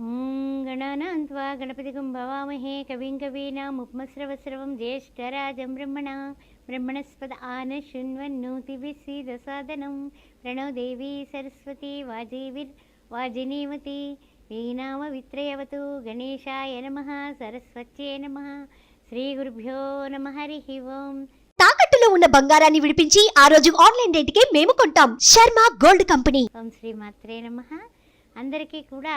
ॐ गणानान्त्वा गणपतिगं भवामहे कविं कवीनामुपमस्रवस्रवं ज्येष्ठराजं ब्रह्मणा ब्रह्मणस्पद आन शृण्वन्नोतिभिस्सीदसादनं प्रणो देवी सरस्वती वाजेविर् वाजिनीवती वीणामवित्रयवतु गणेशाय नमः सरस्वत्यै नमः శ్రీగురుభ్యో నమ హరి ఓం తాకట్టులో ఉన్న బంగారాన్ని విడిపించి ఆ రోజు ఆన్లైన్ రేటుకే మేము కొంటాం శర్మ గోల్డ్ కంపెనీ ఓం శ్రీ మాత్రే నమ అందరికీ కూడా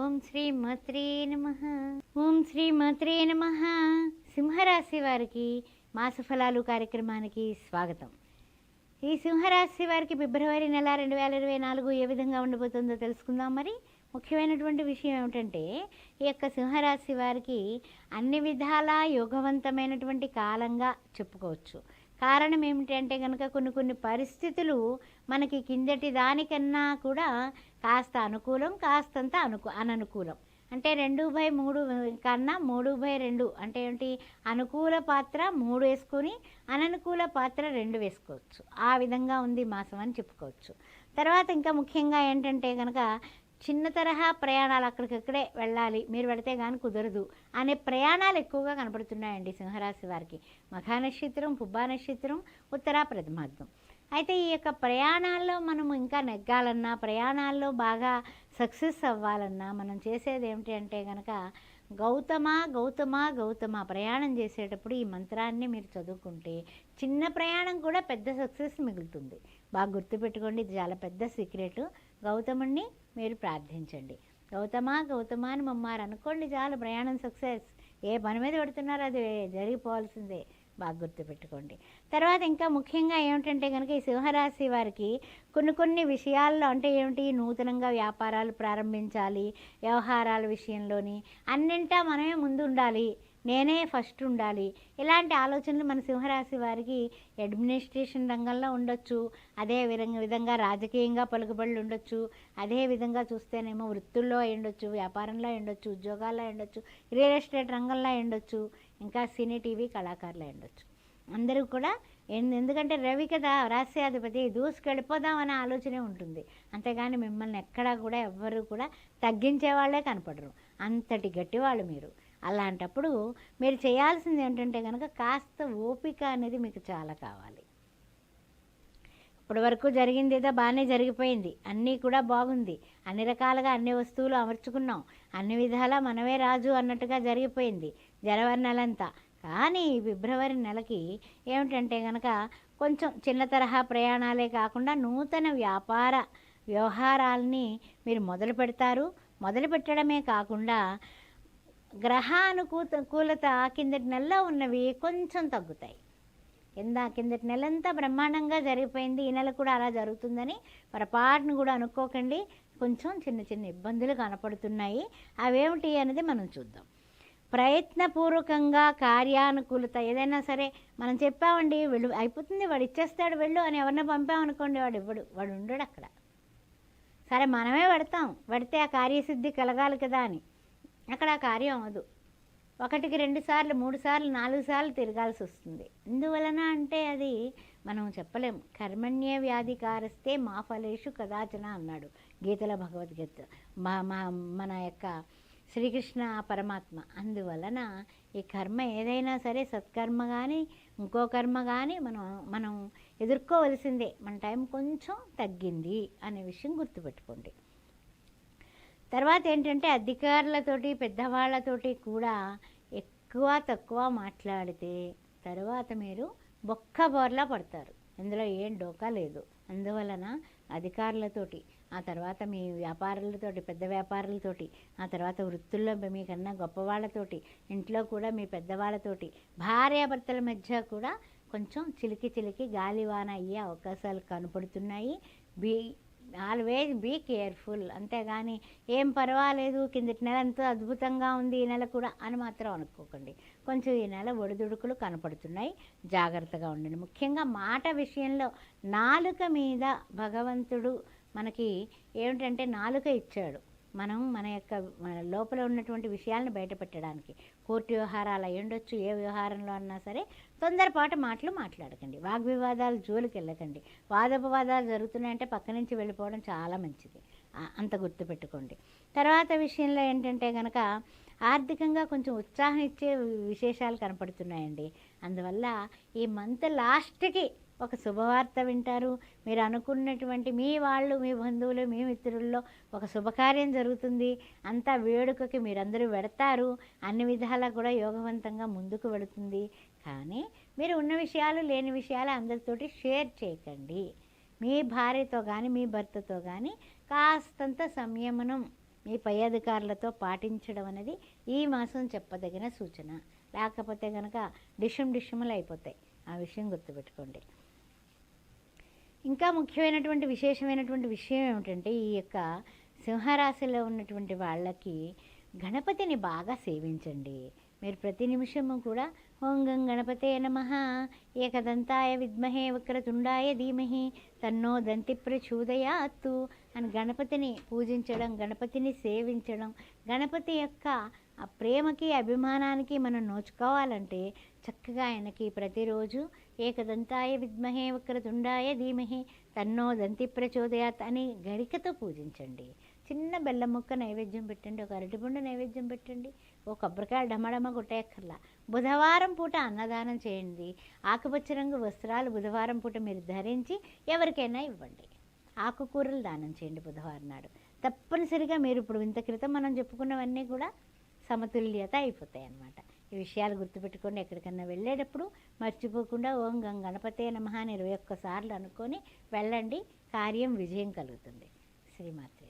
ఓం శ్రీ మత్రే నమ. ఓం శ్రీ మత్రే నమ. సింహరాశి వారికి మాసఫలాలు కార్యక్రమానికి స్వాగతం. ఈ సింహరాశి వారికి ఫిబ్రవరి నెల రెండు వేల ఇరవై నాలుగు ఏ విధంగా ఉండబోతుందో తెలుసుకుందాం మరి. ముఖ్యమైనటువంటి విషయం ఏమిటంటే ఈ యొక్క సింహరాశి వారికి అన్ని విధాలా యోగవంతమైనటువంటి కాలంగా చెప్పుకోవచ్చు. కారణం ఏమిటంటే కనుక కొన్ని కొన్ని పరిస్థితులు మనకి కిందటి దానికన్నా కూడా కాస్త అనుకూలం కాస్తంత అనుకూ అననుకూలం. అంటే రెండు బై మూడు కన్నా మూడు బై రెండు అంటే ఏంటి? అనుకూల పాత్ర మూడు వేసుకొని అననుకూల పాత్ర రెండు వేసుకోవచ్చు. ఆ విధంగా ఉంది మాసం అని చెప్పుకోవచ్చు. తర్వాత ఇంకా ముఖ్యంగా ఏంటంటే కనుక చిన్న తరహా ప్రయాణాలు అక్కడికక్కడే వెళ్ళాలి. మీరు వెళితే కానీ కుదరదు అనే ప్రయాణాలు ఎక్కువగా కనపడుతున్నాయండి సింహరాశి వారికి. మఘా నక్షత్రం పుబ్బా నక్షత్రం ఉత్తరా ప్రథమార్థం. అయితే ఈ యొక్క ప్రయాణాల్లో మనం ఇంకా నెగ్గాలన్నా ప్రయాణాల్లో బాగా సక్సెస్ అవ్వాలన్నా మనం చేసేది ఏమిటి అంటే కనుక గౌతమ గౌతమ గౌతమ ప్రయాణం చేసేటప్పుడు ఈ మంత్రాన్ని మీరు చదువుకుంటే చిన్న ప్రయాణం కూడా పెద్ద సక్సెస్ మిగులుతుంది. బాగా గుర్తుపెట్టుకోండి ఇది చాలా పెద్ద సీక్రెట్. గౌతముణ్ణి మీరు ప్రార్థించండి. గౌతమ గౌతమ అని మమ్మారు అనుకోండి చాలు ప్రయాణం సక్సెస్. ఏ పని మీద పెడుతున్నారో? అది జరిగిపోవాల్సిందే. బాగా గుర్తుపెట్టుకోండి. తర్వాత ఇంకా ముఖ్యంగా ఏమిటంటే కనుక ఈ సింహరాశి వారికి కొన్ని కొన్ని విషయాల్లో అంటే ఏమిటి? నూతనంగా వ్యాపారాలు ప్రారంభించాలి వ్యవహారాల విషయంలోని అన్నింటా మనమే ముందు ఉండాలి నేనే ఫస్ట్ ఉండాలి. ఇలాంటి ఆలోచనలు మన సింహరాశి వారికి అడ్మినిస్ట్రేషన్ రంగంలో ఉండొచ్చు. అదే విధంగా విధంగా రాజకీయంగా పలుకుబడులు ఉండొచ్చు. అదే విధంగా చూస్తేనేమో వృత్తుల్లో ఉండొచ్చు వ్యాపారంలో ఉండొచ్చు ఉద్యోగాల్లో ఉండొచ్చు రియల్ ఎస్టేట్ రంగంలో ఉండొచ్చు ఇంకా సినీ టీవీ కళాకారులు ఉండొచ్చు. అందరూ కూడా ఎందుకంటే రవి కదా రాస్యాధిపతి దూసుకెళ్ళిపోదాం అనే ఆలోచనే ఉంటుంది. అంతేగాని మిమ్మల్ని ఎక్కడా కూడా ఎవ్వరు కూడా తగ్గించే వాళ్ళే కనపడరు. అంతటి గట్టివాళ్ళు మీరు. అలాంటప్పుడు మీరు చేయాల్సింది ఏంటంటే కనుక కాస్త ఓపిక అనేది మీకు చాలా కావాలి. ఇప్పటి వరకు జరిగింది ఏదో బాగానే జరిగిపోయింది. అన్నీ కూడా బాగుంది. అన్ని రకాలుగా అన్ని వస్తువులు అమర్చుకున్నాం. అన్ని విధాలా మనమే రాజు అన్నట్టుగా జరిగిపోయింది. జనవరి నెలంతా. కానీ ఫిబ్రవరి నెలకి ఏమిటంటే కనుక కొంచెం చిన్న తరహా ప్రయాణాలే కాకుండా నూతన వ్యాపార వ్యవహారాల్ని మీరు మొదలు పెడతారు మొదలు పెట్టడమే కాకుండా గ్రహానుకూత కూలత కిందటి నెలలో ఉన్నవి కొంచెం తగ్గుతాయి. కింద కిందటి నెలంతా బ్రహ్మాండంగా జరిగిపోయింది. ఈ నెల కూడా అలా జరుగుతుందని పొరపాటును కూడా అనుకోకండి. కొంచెం చిన్న చిన్న ఇబ్బందులు కనపడుతున్నాయి. అవేమిటి అనేది మనం చూద్దాం. ప్రయత్నపూర్వకంగా కార్యానుకూలత ఏదైనా సరే మనం చెప్పామండి వెళ్ళు అయిపోతుంది వాడు ఇచ్చేస్తాడు వెళ్ళు అని ఎవరిని పంపామనుకోండి వాడు ఇవ్వడు వాడు ఉండడు అక్కడ. సరే మనమే పెడతాం. పెడితే ఆ కార్యసిద్ధి కలగాలి కదా అని. అక్కడ ఆ కార్యం అవ్వదు. ఒకటికి రెండు సార్లు మూడు సార్లు నాలుగు సార్లు తిరగాల్సి వస్తుంది. ఎందువలన అంటే అది మనం చెప్పలేం. కర్మణ్య వ్యాధికారస్తే మా ఫలేషు కదాచన అన్నాడు గీతల భగవద్గీత. మా మా మన యొక్క శ్రీకృష్ణ పరమాత్మ. అందువలన ఈ కర్మ ఏదైనా సరే సత్కర్మ కానీ ఇంకో కర్మ కానీ మనం మనం ఎదుర్కోవలసిందే. మన టైం కొంచెం తగ్గింది అనే విషయం గుర్తుపెట్టుకోండి. తర్వాత ఏంటంటే అధికారులతోటి పెద్దవాళ్ళతోటి కూడా ఎక్కువ తక్కువ మాట్లాడితే తర్వాత మీరు బొక్క బోర్లా పడతారు. ఇందులో ఏం డోకా లేదు. అందువలన అధికారులతోటి ఆ తర్వాత మీ వ్యాపారులతోటి పెద్ద వ్యాపారులతోటి ఆ తర్వాత వృత్తుల్లో మీకన్నా గొప్పవాళ్ళతోటి ఇంట్లో కూడా మీ పెద్దవాళ్ళతోటి భార్యాభర్తల మధ్య కూడా కొంచెం చిలికి చిలికి గాలివాన అయ్యే అవకాశాలు కనపడుతున్నాయి. Be always be careful. అంతేగాని ఏం పర్వాలేదు కిందటి నెల ఎంతో అద్భుతంగా ఉంది ఈ నెల కూడా అని మాత్రం అనుకోకండి. కొంచెం ఈ నెల ఒడిదుడుకులు కనపడుతున్నాయి జాగ్రత్తగా ఉండండి. ముఖ్యంగా మాట విషయంలో నాలుక మీద భగవంతుడు మనకి ఏమిటంటే నాలుక ఇచ్చాడు. మనం మన యొక్క మన లోపల ఉన్నటువంటి విషయాలను బయటపెట్టడానికి కోర్టు వ్యవహారాలు అయ్యుండొచ్చు ఉండొచ్చు ఏ వ్యవహారంలో అన్నా సరే తొందరపాటు మాటలు మాట్లాడకండి వాగ్వివాదాలు జోలికి వెళ్ళకండి. వాదోపవాదాలు జరుగుతున్నాయంటే పక్క నుంచి వెళ్ళిపోవడం చాలా మంచిది అంత గుర్తుపెట్టుకోండి తర్వాత విషయంలో ఏంటంటే కనుక ఆర్థికంగా కొంచెం ఉత్సాహం ఇచ్చే విశేషాలు కనపడుతున్నాయండి. అందువల్ల ఈ మంత్ లాస్ట్కి ఒక శుభవార్త వింటారు. మీరు అనుకున్నటువంటి మీ వాళ్ళు మీ బంధువులు మీ మిత్రుల్లో ఒక శుభకార్యం జరుగుతుంది. అంతా వేడుకకి మీరందరూ వెడతారు. అన్ని విధాలా కూడా యోగవంతంగా ముందుకు వెళుతుంది. కానీ మీరు ఉన్న విషయాలు లేని విషయాలు అందరితోటి షేర్ చేయకండి. మీ భార్యతో కానీ మీ భర్తతో కానీ కాస్తంత సంయమనం మీ పై అధికారులతో పాటించడం అనేది ఈ మాసం చెప్పదగిన సూచన. లేకపోతే కనుక డిషం డిషములు అయిపోతాయి. ఆ విషయం గుర్తుపెట్టుకోండి. ఇంకా ముఖ్యమైనటువంటి విశేషమైనటువంటి విషయం ఏమిటంటే ఈ యొక్క సింహరాశిలో ఉన్నటువంటి వాళ్ళకి గణపతిని బాగా సేవించండి. మీరు ప్రతి నిమిషము కూడా ఓం గం గణపతే నమ ఏకదంతాయ విద్మహే వక్రతుండాయ ధీమహి తన్నో దంతి ప్రచోదయాత్తు అని గణపతిని పూజించడం గణపతిని సేవించడం గణపతి యొక్క ఆ ప్రేమకి అభిమానానికి మనం నోచుకోవాలంటే చక్కగా ఆయనకి ప్రతిరోజు ఏకదంతాయ విద్మహే వక్రతుండాయ ధీమహి తన్నో దంతి ప్రచోదయాత్ అని గరికతో పూజించండి. చిన్న బెల్లం ముక్క నైవేద్యం పెట్టండి ఒక అరటిపండు నైవేద్యం పెట్టండి ఓ కొబ్బరికాయ డమడమ కొట్టేయక్కర్లా. బుధవారం పూట అన్నదానం చేయండి. ఆకుపచ్చ రంగు వస్త్రాలు బుధవారం పూట మీరు ధరించి ఎవరికైనా ఇవ్వండి. ఆకుకూరలు దానం చేయండి బుధవారం నాడు. తప్పనిసరిగా మీరు ఇప్పుడు ఇంత క్రితం మనం చెప్పుకున్నవన్నీ కూడా సమతుల్యత అయిపోతాయి అన్నమాట ఈ విషయాలు గుర్తుపెట్టుకొని ఎక్కడికన్నా వెళ్ళేటప్పుడు మర్చిపోకుండా ఓం గం గణపతే నమః అని ఇరవై ఒక్కసార్లు అనుకొని వెళ్ళండి. కార్యం విజయం కలుగుతుంది. శ్రీమాత